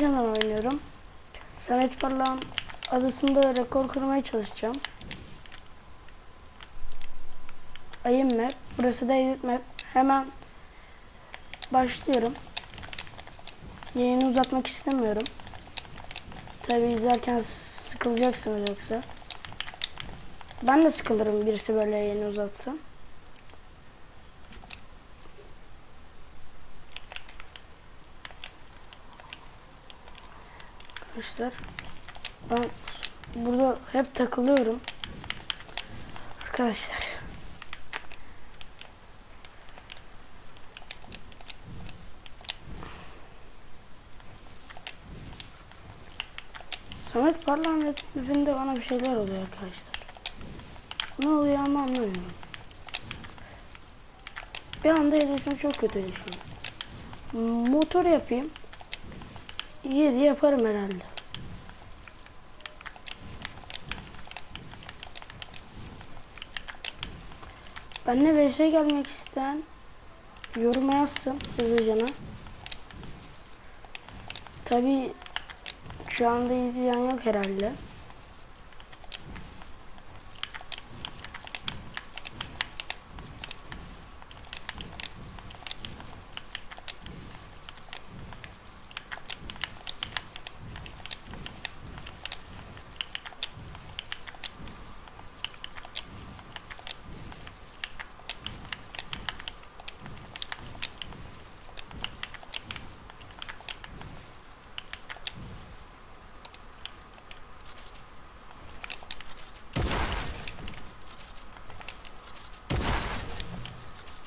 Canla oynuyorum. Samet Parlağan adasında rekor kırmaya çalışacağım. Ayım map. Burası da edit map. Hemen başlıyorum. Yayını uzatmak istemiyorum. Tabi izlerken sıkılacaksınız yoksa. Ben de sıkılırım birisi böyle yayını uzatsa. Arkadaşlar ben burada hep takılıyorum. Arkadaşlar. Samet Parlament yüzünde bana bir şeyler oluyor arkadaşlar. Ne oluyor ama anlamıyorum. Bir anda edesim çok kötü düşüyor. Motor yapayım. Yedi yaparım herhalde. Benle vs gelmek isteyen yoruma yazsın hızlıcana. Tabi şu anda izleyen yok herhalde.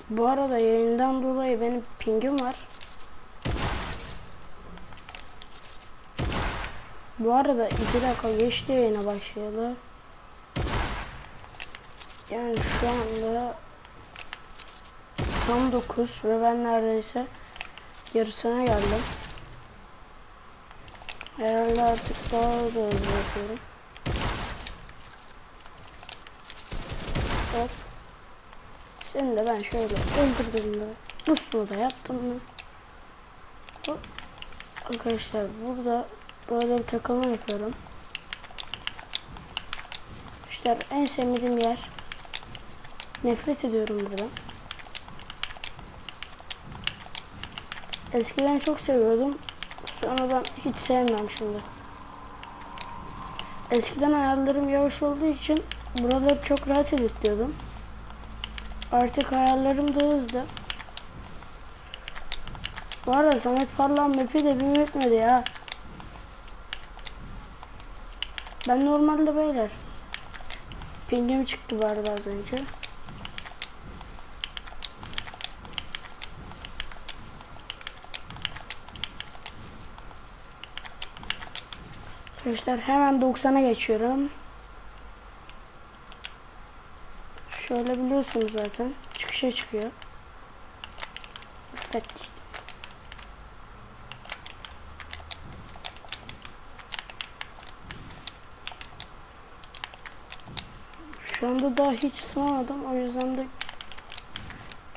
Bu arada yayından dolayı benim pingim var. Bu arada 2 dakika geçti yayına başlayalı. Yani şu anda tam 9 ve ben neredeyse yarısına geldim. Herhalde artık daha da hızlı yapıyorum. Hop. Şimdi de ben şöyle öldürdüm de musluğu da yaptım mı? Arkadaşlar burada böyle bir takılma yapıyorum. İşte en sevmediğim yer. Nefret ediyorum burada. Eskiden çok seviyordum. Sonradan hiç sevmiyorum şimdi. Eskiden ayarlarım yavaş olduğu için buraları çok rahat editliyordum. Artık ayarlarım da hızlı. Bu arada Samet Parlağan map'i de bir etmedi ya. Ben normalde beyler. Pingim çıktı bu az önce. Arkadaşlar hemen 90'a geçiyorum. Şöyle biliyorsunuz zaten. Çıkışa çıkıyor. Evet. Şu anda daha hiç sınamadım. O yüzden de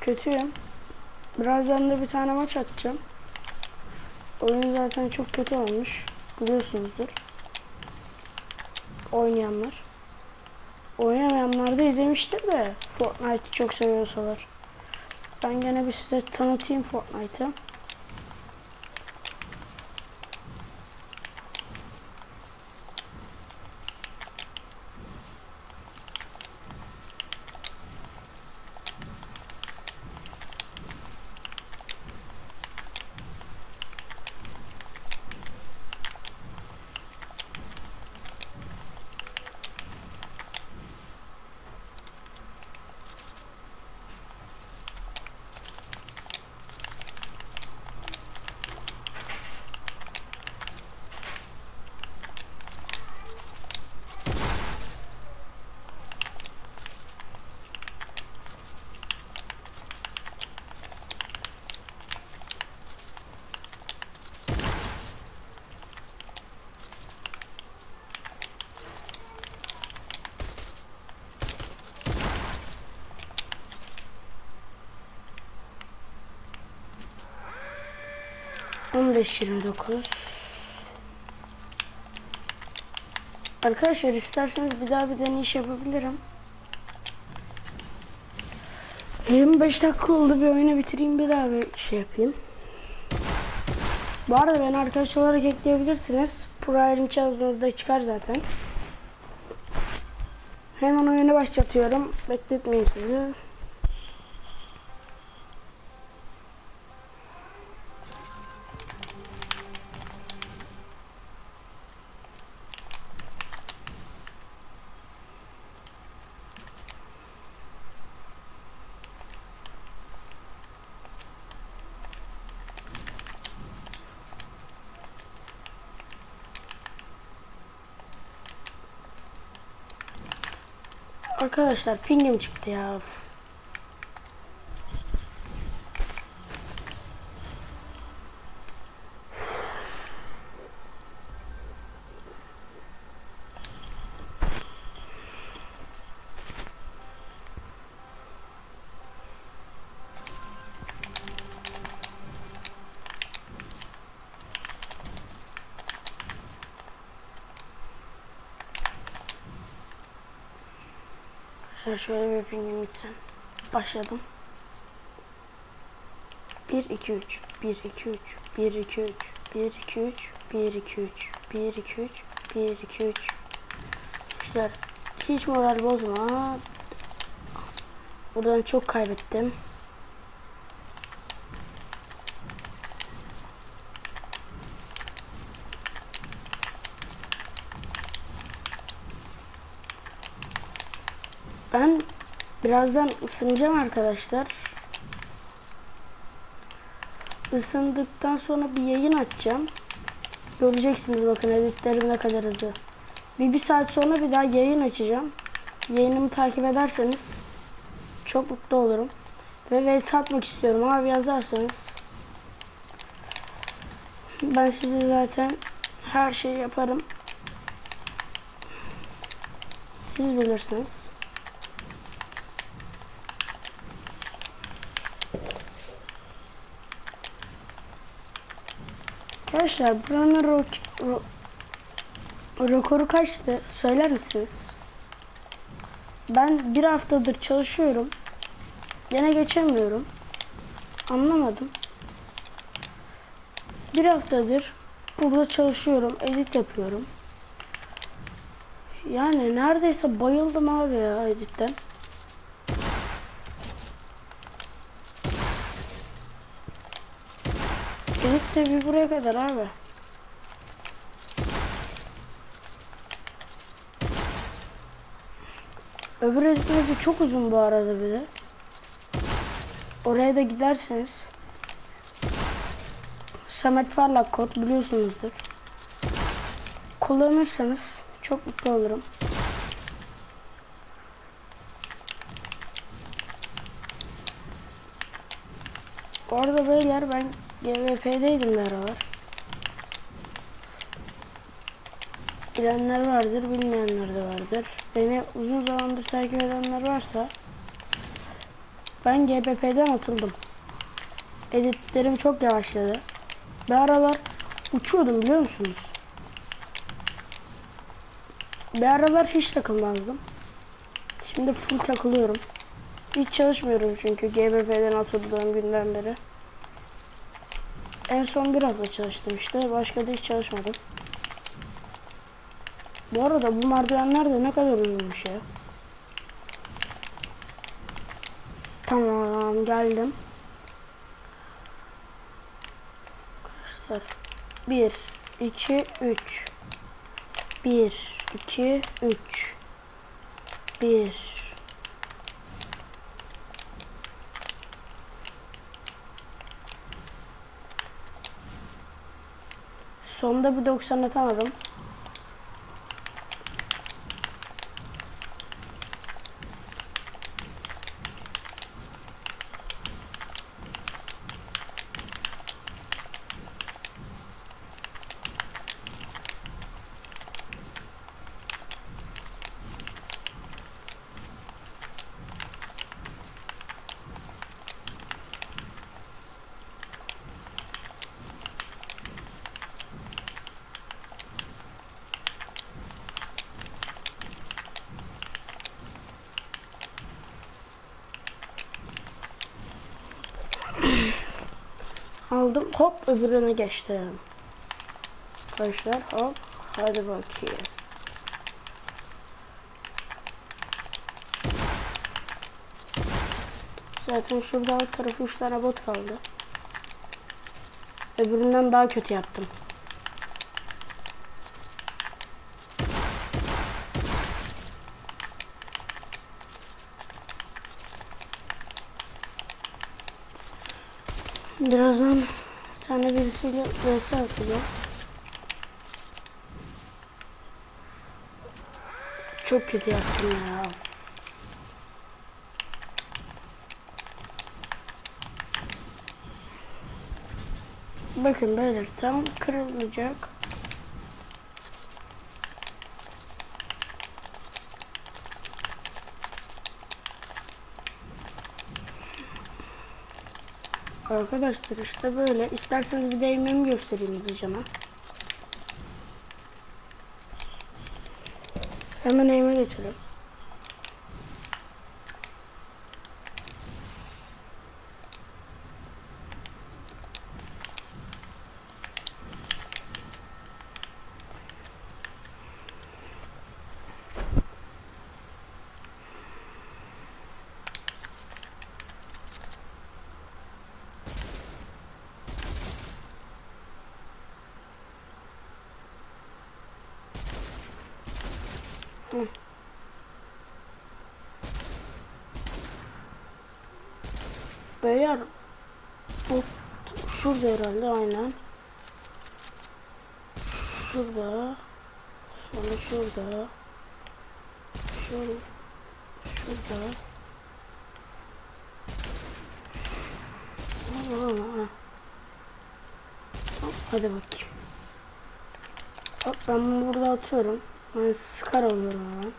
kötüyüm. Birazdan da bir tane maç atacağım. Oyun zaten çok kötü olmuş. Biliyorsunuzdur. Oynayanlar. Oynamayanlar da izlemiştir de Fortnite'ı çok seviyorsalar. Ben gene bir size tanıtayım Fortnite'ı. 15.29 Arkadaşlar isterseniz bir daha bir deneyiş yapabilirim. 25 dakika oldu bir oyunu bitireyim bir daha bir şey yapayım. Bu arada beni arkadaş olarak ekleyebilirsiniz. Prior'ın çağrınızda çıkar zaten. Hemen oyunu başlatıyorum. Bekletmeyin sizi. Arkadaşlar pingim çıktı ya. Şöyle şöyle bir pingim gitsin. Başladım. 1 2 3 1 2 3 1 2 3 1 2 3 1 2 3 1 2 3 1 2 3 İşte hiç moral bozma. Buradan çok kaybettim. Ben birazdan ısınacağım arkadaşlar. Isındıktan sonra bir yayın açacağım. Göreceksiniz bakın editlerim ne kadar hızlı. Bir, bir saat sonra bir daha yayın açacağım. Yayınımı takip ederseniz çok mutlu olurum. Ve veri satmak istiyorum abi yazarsanız. Ben size zaten her şeyi yaparım. Siz bilirsiniz. Arkadaşlar buranın ro ro rekoru kaçtı? Söyler misiniz? Ben bir haftadır çalışıyorum. Gene geçemiyorum. Anlamadım. Bir haftadır burada çalışıyorum. Edit yapıyorum. Yani neredeyse bayıldım abi ya editten. De bir buraya kadar abi. Öbür editmesi çok uzun bu arada bir de. Oraya da giderseniz Samet Parlak kod biliyorsunuzdur. Kullanırsanız çok mutlu olurum. Bu arada beyler ben GVP'deydim bir aralar. Bilenler vardır, bilmeyenler de vardır. Beni uzun zamandır takip edenler varsa ben GBP'den atıldım. Editlerim çok yavaşladı. Bir aralar uçuyordum biliyor musunuz? Bir aralar hiç takılmazdım. Şimdi full takılıyorum. Hiç çalışmıyorum çünkü GBP'den atıldığım günden beri. En son bir hafta çalıştım işte. Başka da hiç çalışmadım. Bu arada bu merdivenler de ne kadar uzunmuş ya. Tamam geldim. Arkadaşlar 1 2 3 1 2 3 1 Sonda bir 90 atamadım. Aldım. Hop öbürüne geçtim. Arkadaşlar hop. Hadi bakayım. Zaten şurada alt tarafı 3 tane bot kaldı. Öbüründen daha kötü yaptım. Birazdan bir birisiyle vs atacağım. Çok kötü yaptım ya. Bakın böyle tam kırılmayacak. Arkadaşlar işte böyle. İsterseniz bir değmemi göstereyim hızlıcama. Hemen eğime geçelim. Hı. Beyler bu şurada herhalde aynen. Şurada. Sonra şurada. Şurada. Şurada. Hop, Hadi bakayım. Hop, ben bunu burada atıyorum. Ben sıkar alıyorum hemen.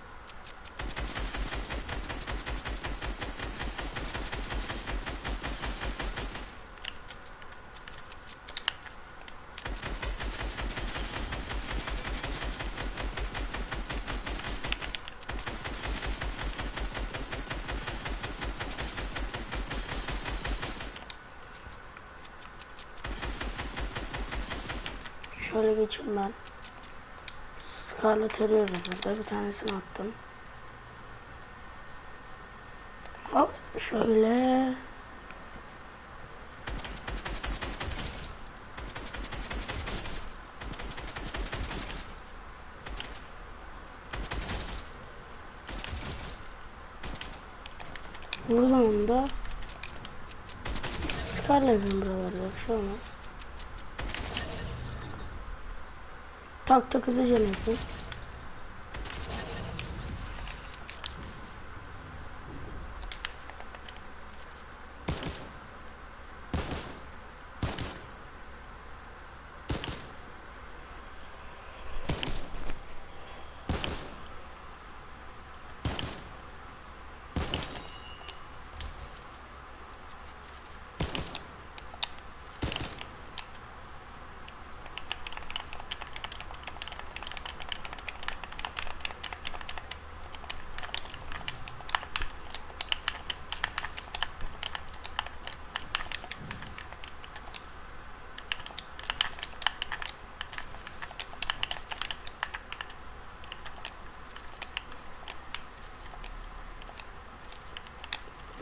Şöyle geçeyim ben. Scarlet arıyoruz burada. Bir tanesini attım. Hop şöyle. Buradan da Scarlet'in buralarda bir şey olmaz. Tak tak hızlıca yapayım.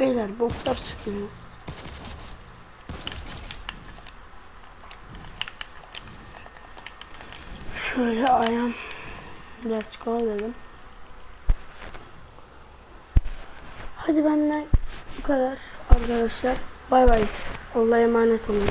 Beyler botlar çıkıyor. Şöyle ayağım biraz dedim. Hadi benden bu kadar arkadaşlar. Bay bay. Allah'a emanet olun.